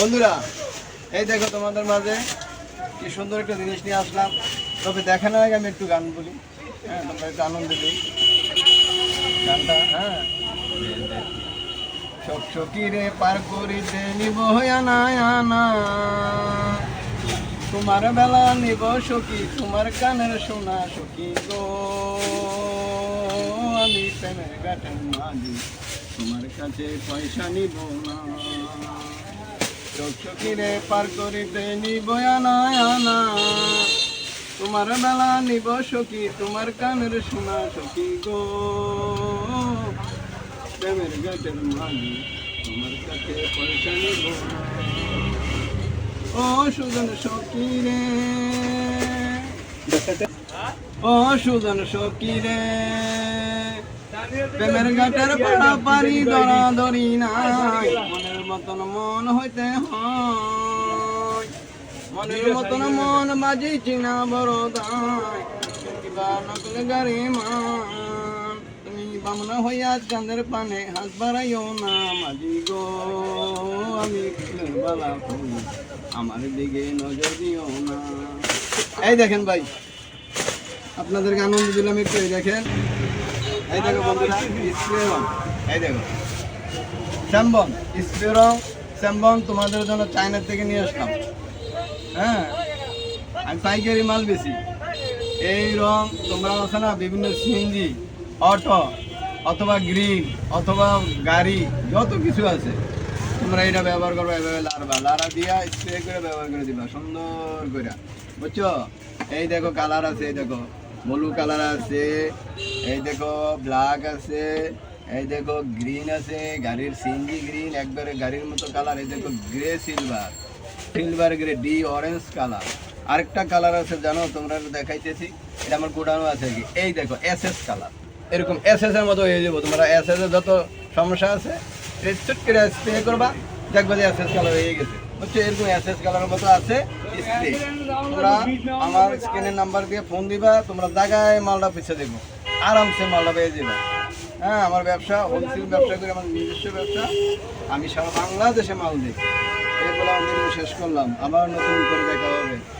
বন্ধুরা, এই দেখো তোমাদের মাঝে কি সুন্দর একটা জিনিস নিয়ে আসলাম। তবে দেখানোর আগে আমি একটু গান বলি। হ্যাঁ তোমরা একটু আনন্দ দিই গানটা হ্যাঁ। সব সকিরে পার করিতে নিব আনা। তোমার বেলা নিব সখী, তোমার কানের শোনা সখী গো। আমি প্রেমের গাটের মাঝি তোমার কাছে পয়সা নিব না। সখীরে পার করিতে নিব আনা আনা তোমার বেলা নিব সখী, তোমার কানের শোনা সখী গো। প্রেমের গাটের মাঝি তোমার কাছে পয়সা নিব। ও সুজন সখী রে ও সুজন সখী প্রেমের ঘাটের পাড়া পারি ধরা ধরি নাই। মতন মন হইতে হয়। মনের মতন মন বাজি চিনা বড় দায় কিবা নকলে গাড়ি মান। তুমি বামনা হইয়া চাঁদের পানে হাত বাড়াইও না মাঝি গো। আমি বালা আমার দিকে নজর দিও না। এই দেখেন ভাই আপনাদেরকে আনন্দ দিলাম একটু এই দেখেন। এই দেখো বন্ধুরা এই দেখো। স্যাম্বন স্প্রে স্যাম্বন তোমাদের জন্য চায়না থেকে নিয়ে আসলাম। হ্যাঁ আমি পাইকারি মাল বেশি। এই রং তোমরা আছে না, বিভিন্ন সিএনজি, অটো, অথবা গ্রিন অথবা গাড়ি, যত কিছু আছে, তোমরা এটা ব্যবহার করবে, এভাবে লারবা লারা দিয়া স্প্রে করে ব্যবহার করে দিবা, সুন্দর করে বুঝছ? এই দেখো কালার আছে, এই দেখো ব্লু কালার আছে, এই দেখো ব্ল্যাক আছে এই দেখো গ্রিন আছে, গাড়ির সিএনজি গ্রিন একবারে গাড়ির মতো কালার এই দেখো গ্রে সিলভার সিলভার গ্রে ডি অরেঞ্জ কালার আরেকটা কালার আছে, জানো, তোমরা দেখাইতেছি। এটা আমার গোডাউন আছে কি? এই দেখো এস এস কালার এরকম এস এস এর মতো হয়ে যাব। তোমরা এস এস এর যত সমস্যা আছে করে স্প্রে করবা, দেখবা যে এস এস কালার হয়ে গেছে। হচ্ছে এরকম এস এস কালারের মতো আছে তোমরা আমার স্ক্রিনের নাম্বার দিয়ে ফোন দিবা, তোমরা জায়গায় মালটা পিছিয়ে দেখব আরামসে মালটা পেয়ে যাবে। হ্যাঁ আমার ব্যবসা হোলসেল ব্যবসা করে, আমার নিজস্ব ব্যবসা। আমি সারা বাংলাদেশে মাল দিই। এগুলো আমি শেষ করলাম। আবার নতুন করে দেখা হবে।